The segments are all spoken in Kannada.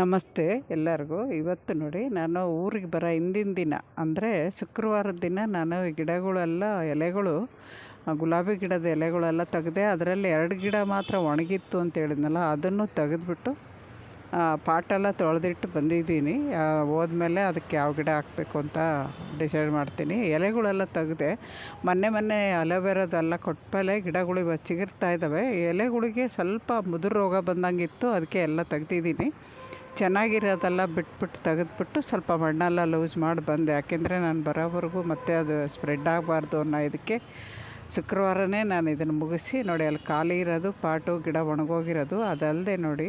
ನಮಸ್ತೆ ಎಲ್ಲರಿಗೂ. ಇವತ್ತು ನೋಡಿ ನಾನು ಊರಿಗೆ ಬರೋ ಹಿಂದಿನ ದಿನ, ಅಂದರೆ ಶುಕ್ರವಾರದ ದಿನ ನಾನು ಗಿಡಗಳೆಲ್ಲ, ಎಲೆಗಳು ಗುಲಾಬಿ ಗಿಡದ ಎಲೆಗಳೆಲ್ಲ ತೆಗೆದೆ ಅದರಲ್ಲಿ ಎರಡು ಗಿಡ ಮಾತ್ರ ಒಣಗಿತ್ತು ಅಂತ ಹೇಳಿದ್ನಲ್ಲ, ಅದನ್ನು ತೆಗೆದ್ಬಿಟ್ಟು ಪಾಟೆಲ್ಲ ತೊಳೆದಿಟ್ಟು ಬಂದಿದ್ದೀನಿ. ಹೋದ್ಮೇಲೆ ಅದಕ್ಕೆ ಯಾವ ಗಿಡ ಹಾಕಬೇಕು ಅಂತ ಡಿಸೈಡ್ ಮಾಡ್ತೀನಿ. ಎಲೆಗಳೆಲ್ಲ ತೆಗೆದೆ, ಮೊನ್ನೆ ಮೊನ್ನೆ ಅಲೋವೆರಾದೆಲ್ಲ ಕೊಟ್ಟಮೇಲೆ ಗಿಡಗಳು ಇವಾಗ ಚಿಗುರ್ತಾ ಇದ್ದಾವೆ. ಎಲೆಗಳಿಗೆ ಸ್ವಲ್ಪ ಮುದುರು ರೋಗ ಬಂದಂಗಿತ್ತು, ಅದಕ್ಕೆ ಎಲ್ಲ ತೆಗ್ದಿದ್ದೀನಿ. ಚೆನ್ನಾಗಿರೋದೆಲ್ಲ ಬಿಟ್ಬಿಟ್ಟು ತೆಗೆದ್ಬಿಟ್ಟು ಸ್ವಲ್ಪ ಮಣ್ಣೆಲ್ಲ ಲೂಸ್ ಮಾಡಿ ಬಂದೆ. ಯಾಕೆಂದರೆ ನಾನು ಬರೋವರೆಗೂ ಮತ್ತೆ ಅದು ಸ್ಪ್ರೆಡ್ ಆಗಬಾರ್ದು ಅನ್ನೋ ಇದಕ್ಕೆ ಶುಕ್ರವಾರನೇ ನಾನು ಇದನ್ನು ಮುಗಿಸಿ ನೋಡಿ, ಅಲ್ಲಿ ಖಾಲಿ ಇರೋದು, ಪಾಟು ಗಿಡ ಒಣಗೋಗಿರೋದು ಅದಲ್ಲದೆ ನೋಡಿ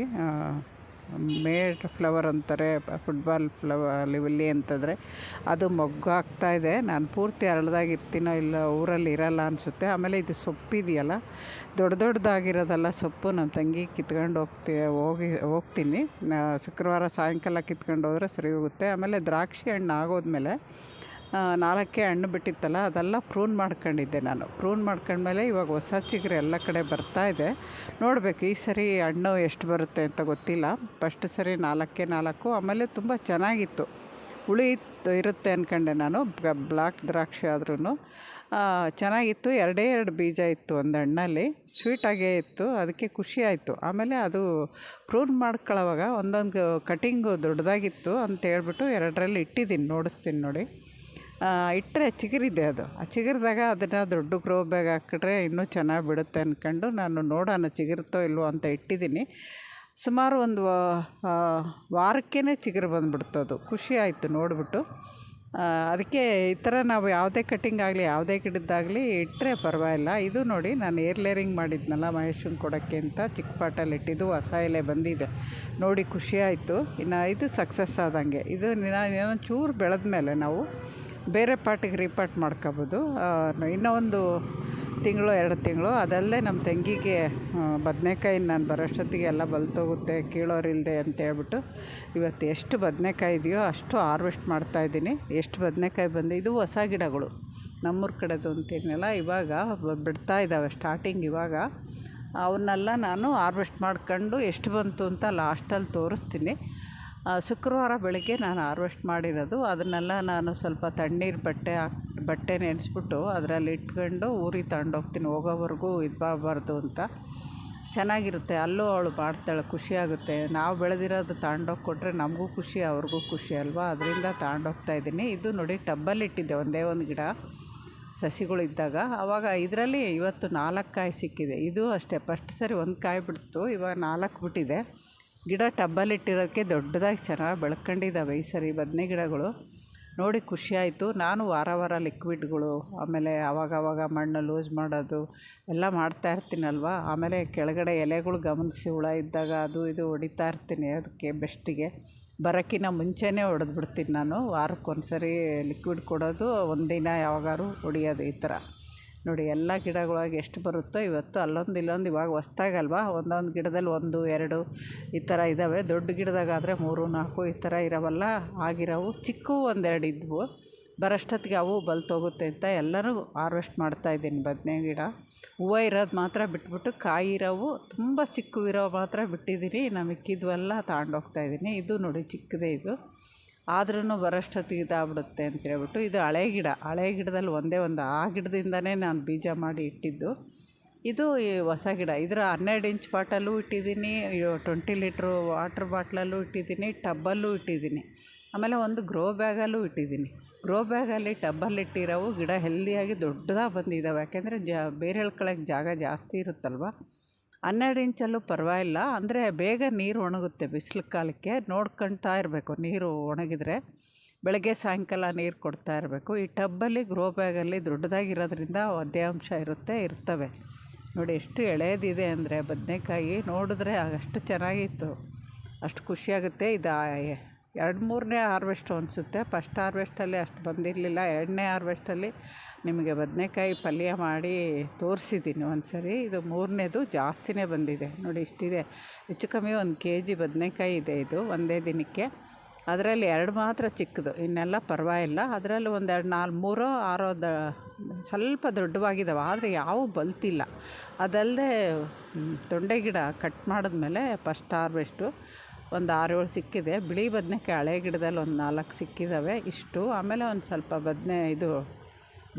ಮೇಡ್ ಫ್ಲವರ್ ಅಂತಾರೆ, ಫುಟ್ಬಾಲ್ ಫ್ಲವರ್ ಲಿವಲ್ಲಿ ಅಂತಂದರೆ. ಅದು ಮೊಗ್ಗು ಆಗ್ತಾ ಇದೆ. ನಾನು ಪೂರ್ತಿ ಅರಳದಾಗಿರ್ತೀನೋ ಇಲ್ಲ ಊರಲ್ಲಿ ಇರಲ್ಲ ಅನಿಸುತ್ತೆ. ಆಮೇಲೆ ಇದು ಸೊಪ್ಪಿದೆಯಲ್ಲ ದೊಡ್ಡ ದೊಡ್ಡದಾಗಿರೋದಲ್ಲ ಸೊಪ್ಪು ನಮ್ಮ ತಂಗಿ ಕಿತ್ಕೊಂಡು ಹೋಗ್ತಿ, ಹೋಗಿ, ಹೋಗ್ತೀನಿ. ಶುಕ್ರವಾರ ಸಾಯಂಕಾಲ ಕಿತ್ಕೊಂಡು ಹೋದರೆ ಸರಿ ಹೋಗುತ್ತೆ. ಆಮೇಲೆ ದ್ರಾಕ್ಷಿ ಹಣ್ಣು ಆಗೋದ್ಮೇಲೆ ನಾಲ್ಕೇ ಹಣ್ಣು ಬಿಟ್ಟಿತ್ತಲ್ಲ, ಅದೆಲ್ಲ ಪ್ರೂನ್ ಮಾಡ್ಕೊಂಡಿದ್ದೆ ನಾನು. ಪ್ರೂನ್ ಮಾಡ್ಕೊಂಡ್ಮೇಲೆ ಇವಾಗ ಹೊಸ ಚಿಗುರು ಎಲ್ಲ ಕಡೆ ಬರ್ತಾ ಇದೆ. ನೋಡಬೇಕು, ಈ ಸರಿ ಹಣ್ಣು ಎಷ್ಟು ಬರುತ್ತೆ ಅಂತ ಗೊತ್ತಿಲ್ಲ. ಫಸ್ಟ್ ಸರಿ ನಾಲ್ಕೇ ನಾಲ್ಕು, ಆಮೇಲೆ ತುಂಬ ಚೆನ್ನಾಗಿತ್ತು. ಹುಳಿ ಇರುತ್ತೆ ಅಂದ್ಕೊಂಡೆ ನಾನು ಬ್ಲಾಕ್ ದ್ರಾಕ್ಷಿ ಆದ್ರೂ ಚೆನ್ನಾಗಿತ್ತು, ಎರಡೇ ಎರಡು ಬೀಜ ಇತ್ತು ಒಂದು ಹಣ್ಣಲ್ಲಿ. ಸ್ವೀಟಾಗೇ ಇತ್ತು, ಅದಕ್ಕೆ ಖುಷಿ ಆಯಿತು. ಆಮೇಲೆ ಅದು ಪ್ರೂನ್ ಮಾಡ್ಕೊಳ್ಳೋವಾಗ ಒಂದೊಂದು ಕಟಿಂಗು ದೊಡ್ಡದಾಗಿತ್ತು ಅಂತ ಹೇಳ್ಬಿಟ್ಟು ಎರಡರಲ್ಲಿ ಇಟ್ಟಿದ್ದೀನಿ, ನೋಡಿಸ್ತೀನಿ ನೋಡಿ. ಇಟ್ಟರೆ ಚಿಗುರಿದೆ ಅದು. ಆ ಚಿಗುರಿದಾಗ ಅದನ್ನು ದೊಡ್ಡ ಗ್ರೋ ಬ್ಯಾಗ್ ಹಾಕಿಟ್ರೆ ಇನ್ನೂ ಚೆನ್ನಾಗಿ ಬಿಡುತ್ತೆ ಅಂದ್ಕೊಂಡು ನಾನು ನೋಡೋಣ ಚಿಗುರುತ್ತೋ ಇಲ್ವೋ ಅಂತ ಇಟ್ಟಿದ್ದೀನಿ. ಸುಮಾರು ಒಂದು ವಾರಕ್ಕೇ ಚಿಗುರು ಬಂದುಬಿಡ್ತು ಅದು. ಖುಷಿ ಆಯಿತು ನೋಡಿಬಿಟ್ಟು. ಅದಕ್ಕೆ ಈ ಥರ ನಾವು ಯಾವುದೇ ಕಟ್ಟಿಂಗ್ ಆಗಲಿ, ಯಾವುದೇ ಗಿಡದ್ದಾಗಲಿ ಇಟ್ಟರೆ ಪರವಾಗಿಲ್ಲ. ಇದು ನೋಡಿ ನಾನು ಏರ್ ಲೇರಿಂಗ್ ಮಾಡಿದ್ನಲ್ಲ ಮಹೇಶನ್ ಕೊಡೋಕ್ಕೆ ಅಂತ ಚಿಕ್ಕ ಪಾಟಲ್ಲಿ ಇಟ್ಟಿದ್ದು ಹೊಸ ಎಲೆ ಬಂದಿದೆ. ನೋಡಿ ಖುಷಿಯಾಯಿತು ಇನ್ನು ಇದು ಸಕ್ಸಸ್ ಆದಂಗೆ. ಇದು ಇನ್ನೊಂದು ಚೂರು ಬೆಳೆದ ಮೇಲೆ ನಾವು ಬೇರೆ ಪಾರ್ಟಿಗೆ ರೀಪಾರ್ಟ್ ಮಾಡ್ಕೋಬೋದು. ಇನ್ನೂ ಒಂದು ತಿಂಗಳು, ಎರಡು ತಿಂಗಳು ಅದಲ್ಲದೆ ನಮ್ಮ ತಂಗಿಗೆ ಬದನೇಕಾಯಿ ನಾನು ಬರೋಷ್ಟೊತ್ತಿಗೆ ಎಲ್ಲ ಬಲ್ತೋಗುತ್ತೆ ಕೀಳೋರಿಲ್ಲದೆ ಅಂತ ಹೇಳ್ಬಿಟ್ಟು ಇವತ್ತು ಎಷ್ಟು ಬದನೇಕಾಯಿ ಇದೆಯೋ ಅಷ್ಟು ಹಾರ್ವೆಸ್ಟ್ ಮಾಡ್ತಾಯಿದ್ದೀನಿ ಎಷ್ಟು ಬದನೇಕಾಯಿ ಬಂದು ಇದು ಹೊಸ ಗಿಡಗಳು. ನಮ್ಮೂರ ಕಡೆದು ಅಂತೀನಲ್ಲ ಇವಾಗ ಬಿಡ್ತಾ ಇದ್ದಾವೆ ಸ್ಟಾರ್ಟಿಂಗ್ ಇವಾಗ. ಅವನ್ನೆಲ್ಲ ನಾನು ಹಾರ್ವೆಸ್ಟ್ ಮಾಡ್ಕೊಂಡು ಎಷ್ಟು ಬಂತು ಅಂತ ಲಾಸ್ಟಲ್ಲಿ ತೋರಿಸ್ತೀನಿ. ಶುಕ್ರವಾರ ಬೆಳಗ್ಗೆ ನಾನು ಹಾರ್ವೆಸ್ಟ್ ಮಾಡಿರೋದು. ಅದನ್ನೆಲ್ಲ ನಾನು ಸ್ವಲ್ಪ ತಣ್ಣೀರು ಬಟ್ಟೆ ಬಟ್ಟೆ ನೆನೆಸ್ಬಿಟ್ಟು ಅದರಲ್ಲಿ ಇಟ್ಕೊಂಡು ಊರಿಗೆ ತಗೊಂಡೋಗ್ತೀನಿ ಹೋಗೋವರೆಗೂ ಇದು ಅಂತ. ಚೆನ್ನಾಗಿರುತ್ತೆ. ಅಲ್ಲೂ ಅವಳು ಮಾಡ್ತಾಳೆ. ಖುಷಿಯಾಗುತ್ತೆ. ನಾವು ಬೆಳೆದಿರೋದು ತಗೊಂಡೋಗಿ ಕೊಟ್ಟರೆ ನಮಗೂ ಖುಷಿ, ಅವ್ರಿಗೂ ಖುಷಿ ಅಲ್ವಾ? ಅದರಿಂದ ತಗೊಂಡೋಗ್ತಾ ಇದ್ದೀನಿ. ಇದು ನೋಡಿ ಟಬ್ಬಲ್ಲಿ ಇಟ್ಟಿದ್ದೆ ಒಂದೇ ಒಂದು ಗಿಡ, ಸಸಿಗಳು ಇದ್ದಾಗ. ಆವಾಗ ಇದರಲ್ಲಿ ಇವತ್ತು ನಾಲ್ಕು ಕಾಯಿ ಸಿಕ್ಕಿದೆ. ಇದು ಅಷ್ಟೇ. ಫಸ್ಟ್ ಸರಿ ಒಂದು ಕಾಯಿ ಬಿಡ್ತು. ಇವಾಗ ನಾಲ್ಕು ಬಿಟ್ಟಿದೆ. ಗಿಡ ಟಬ್ಬಲ್ಲಿಟ್ಟಿರೋದಕ್ಕೆ ದೊಡ್ಡದಾಗಿ ಚೆನ್ನಾಗಿ ಬೆಳ್ಕೊಂಡಿದ್ದಾವೆ ಈ ಸರಿ ಬದನೆ ಗಿಡಗಳು. ನೋಡಿ ಖುಷಿಯಾಯಿತು ನಾನು ವಾರ ವಾರ ಲಿಕ್ವಿಡ್ಗಳು, ಆಮೇಲೆ ಆವಾಗವಾಗ ಮಣ್ಣು ಲೂಸ್ ಮಾಡೋದು ಎಲ್ಲ ಮಾಡ್ತಾ ಇರ್ತೀನಲ್ವ? ಆಮೇಲೆ ಕೆಳಗಡೆ ಎಲೆಗಳು ಗಮನಿಸಿ ಹುಳ ಇದ್ದಾಗ ಅದು ಇದು ಹೊಡಿತಾ ಇರ್ತೀನಿ ಅದಕ್ಕೆ ಬೆಸ್ಟಿಗೆ. ಬರೋಕ್ಕಿಂತ ಮುಂಚೆನೇ ಹೊಡೆದ್ಬಿಡ್ತೀನಿ ನಾನು. ವಾರಕ್ಕೊಂದ್ಸರಿ ಲಿಕ್ವಿಡ್ ಕೊಡೋದು, ಒಂದಿನ ಯಾವಾಗಾದ್ರು ಹೊಡಿಯೋದು ಈ ಥರ. ನೋಡಿ, ಎಲ್ಲ ಗಿಡಗಳಾಗಿ ಎಷ್ಟು ಬರುತ್ತೋ ಇವತ್ತು ಅಲ್ಲೊಂದು ಇಲ್ಲೊಂದು ಇವಾಗ ಹೊಸ್ದಾಗಲ್ವಾ? ಒಂದೊಂದು ಗಿಡದಲ್ಲಿ ಒಂದು, ಎರಡು ಈ ಥರ ಇದ್ದಾವೆ ದೊಡ್ಡ ಗಿಡದಾಗಾದರೆ ಮೂರು, ನಾಲ್ಕು ಈ ಥರ ಇರೋವಲ್ಲ? ಆಗಿರೋವು ಚಿಕ್ಕವು ಒಂದೆರಡು ಇದ್ವು. ಬರೋಷ್ಟೊತ್ತಿಗೆ ಅವು ಬಲ್ತೋಗುತ್ತೆ ಅಂತ ಎಲ್ಲರೂ ಹಾರ್ವೆಸ್ಟ್ ಮಾಡ್ತಾಯಿದ್ದೀನಿ ಬದನೆ ಗಿಡ. ಹೂವು ಇರೋದು ಮಾತ್ರ ಬಿಟ್ಬಿಟ್ಟು ಕಾಯಿ ಇರೋವು ತುಂಬ ಚಿಕ್ಕವಿರೋ ಮಾತ್ರ ಬಿಟ್ಟಿದ್ದೀನಿ ನಾನು ಮಿಕ್ಕಿದ್ವೆಲ್ಲ ತಗೊಂಡೋಗ್ತಾಯಿದ್ದೀನಿ ಇದು ನೋಡಿ ಚಿಕ್ಕದೇ ಇದು. ಆದ್ರೂ ಬರೋಷ್ಟೊತ್ತಿಗೆ ಇದಾಗ್ಬಿಡುತ್ತೆ ಅಂತೇಳ್ಬಿಟ್ಟು ಇದು ಹಳೆ ಗಿಡ. ಹಳೆ ಗಿಡದಲ್ಲಿ ಒಂದೇ ಒಂದು ಆ ಗಿಡದಿಂದನೇ ನಾನು ಬೀಜ ಮಾಡಿ ಇಟ್ಟಿದ್ದು. ಇದು ಈ ಹೊಸ ಗಿಡ. ಇದರ ಹನ್ನೆರಡು ಇಂಚ್ ಬಾಟಲ್ಲೂ ಇಟ್ಟಿದ್ದೀನಿ ಟ್ವೆಂಟಿ ಲೀಟ್ರು ವಾಟ್ರ್ ಬಾಟ್ಲಲ್ಲೂ ಇಟ್ಟಿದ್ದೀನಿ, ಟಬ್ಬಲ್ಲೂ ಇಟ್ಟಿದ್ದೀನಿ. ಆಮೇಲೆ ಒಂದು ಗ್ರೋ ಬ್ಯಾಗಲ್ಲೂ ಇಟ್ಟಿದ್ದೀನಿ. ಗ್ರೋ ಬ್ಯಾಗಲ್ಲಿ ಟಬ್ಬಲ್ಲಿ ಇಟ್ಟಿರೋವು ಗಿಡ ಹೆಲ್ದಿಯಾಗಿ ದೊಡ್ಡದಾಗಿ ಬಂದಿದ್ದಾವೆ ಯಾಕೆಂದರೆ ಜ ಬೇರೆ ಹೇಳ್ಕೊಳ್ಳೋಕ್ಕೆ ಜಾಗ ಜಾಸ್ತಿ ಇರುತ್ತಲ್ವ? ಹನ್ನೆರಡು ಇಂಚಲ್ಲೂ ಪರವಾಗಿಲ್ಲ. ಅಂದರೆ ಬೇಗ ನೀರು ಒಣಗುತ್ತೆ ಬಿಸಿಲು ಕಾಲಕ್ಕೆ ನೋಡ್ಕೊಳ್ತಾ ಇರಬೇಕು. ನೀರು ಒಣಗಿದರೆ ಬೆಳಗ್ಗೆ ಸಾಯಂಕಾಲ ನೀರು ಕೊಡ್ತಾ ಇರಬೇಕು. ಈ ಟಬ್ಬಲ್ಲಿ ಗ್ರೋ ಬ್ಯಾಗಲ್ಲಿ ದೊಡ್ಡದಾಗಿರೋದ್ರಿಂದ ಒದ್ದೆ ಇರುತ್ತೆ, ಇರ್ತವೆ. ನೋಡಿ, ಎಷ್ಟು ಎಳೆಯದಿದೆ ಅಂದರೆ ಬದನೇಕಾಯಿ ನೋಡಿದ್ರೆ ಅಷ್ಟು ಚೆನ್ನಾಗಿತ್ತು. ಅಷ್ಟು ಖುಷಿಯಾಗುತ್ತೆ. ಇದು ಎರಡು ಮೂರನೇ ಹಾರ್ವೆಸ್ಟು ಅನಿಸುತ್ತೆ. ಫಸ್ಟ್ ಹಾರ್ವೆಸ್ಟಲ್ಲಿ ಅಷ್ಟು ಬಂದಿರಲಿಲ್ಲ. ಎರಡನೇ ಹಾರ್ವೆಸ್ಟಲ್ಲಿ ನಿಮಗೆ ಬದನೇಕಾಯಿ ಪಲ್ಯ ಮಾಡಿ ತೋರಿಸಿದ್ದೀನಿ ಒಂದು ಸರಿ ಇದು ಮೂರನೇದು ಜಾಸ್ತಿನೇ ಬಂದಿದೆ. ನೋಡಿ ಇಷ್ಟಿದೆ. ಹೆಚ್ಚು ಕಮ್ಮಿ ಒಂದು ಕೆ ಜಿ ಬದನೇಕಾಯಿ ಇದೆ ಇದು ಒಂದೇ ದಿನಕ್ಕೆ. ಅದರಲ್ಲಿ ಎರಡು ಮಾತ್ರ ಚಿಕ್ಕದು. ಇನ್ನೆಲ್ಲ ಪರವಾಗಿಲ್ಲ. ಅದರಲ್ಲಿ ಒಂದೆರಡು ನಾಲ್ಕು ಮೂರೋ ಆರೋ ದ ಸ್ವಲ್ಪ ದೊಡ್ಡವಾಗಿದ್ದಾವೆ ಆದರೆ ಯಾವೂ ಬಲ್ತಿಲ್ಲ. ಅದಲ್ಲದೆ ತೊಂಡೆ ಗಿಡ ಕಟ್ ಮಾಡಿದ್ಮೇಲೆ ಫಸ್ಟ್ ಹಾರ್ವೆಸ್ಟು. ಒಂದು ಆರು ಸಿಕ್ಕಿದೆ. ಬಿಳಿ ಬದನೆಕಾಯಿ ಹಳೆ ಗಿಡದಲ್ಲಿ ಒಂದು ನಾಲ್ಕು ಸಿಕ್ಕಿದ್ದಾವೆ ಇಷ್ಟು. ಆಮೇಲೆ ಒಂದು ಸ್ವಲ್ಪ ಬದನೆ ಇದು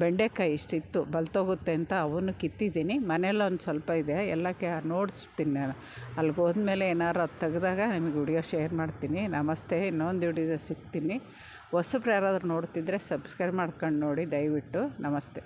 ಬೆಂಡೆಕಾಯಿ ಇಷ್ಟಿತ್ತು. ಬಲ್ತೋಗುತ್ತೆ ಅಂತ ಅವನ್ನು ಕಿತ್ತಿದ್ದೀನಿ. ಮನೇಲಿ ಒಂದು ಸ್ವಲ್ಪ ಇದೆ. ಎಲ್ಲಕ್ಕೆ ನೋಡಿಸ್ತೀನಿ ನಾನು. ಅಲ್ಲಿಗೆ ಹೋದ್ಮೇಲೆ ಏನಾರು ಅದು ತೆಗೆದಾಗ ನಿಮಗೆ ವಿಡಿಯೋ ಶೇರ್ ಮಾಡ್ತೀನಿ. ನಮಸ್ತೆ. ಇನ್ನೊಂದು ವಿಡಿಯೋ ಸಿಗ್ತೀನಿ. ಹೊಸಬ್ರು ಯಾರಾದರೂ ನೋಡ್ತಿದ್ರೆ ಸಬ್ಸ್ಕ್ರೈಬ್ ಮಾಡ್ಕೊಂಡು ನೋಡಿ. ದಯವಿಟ್ಟು ನಮಸ್ತೆ.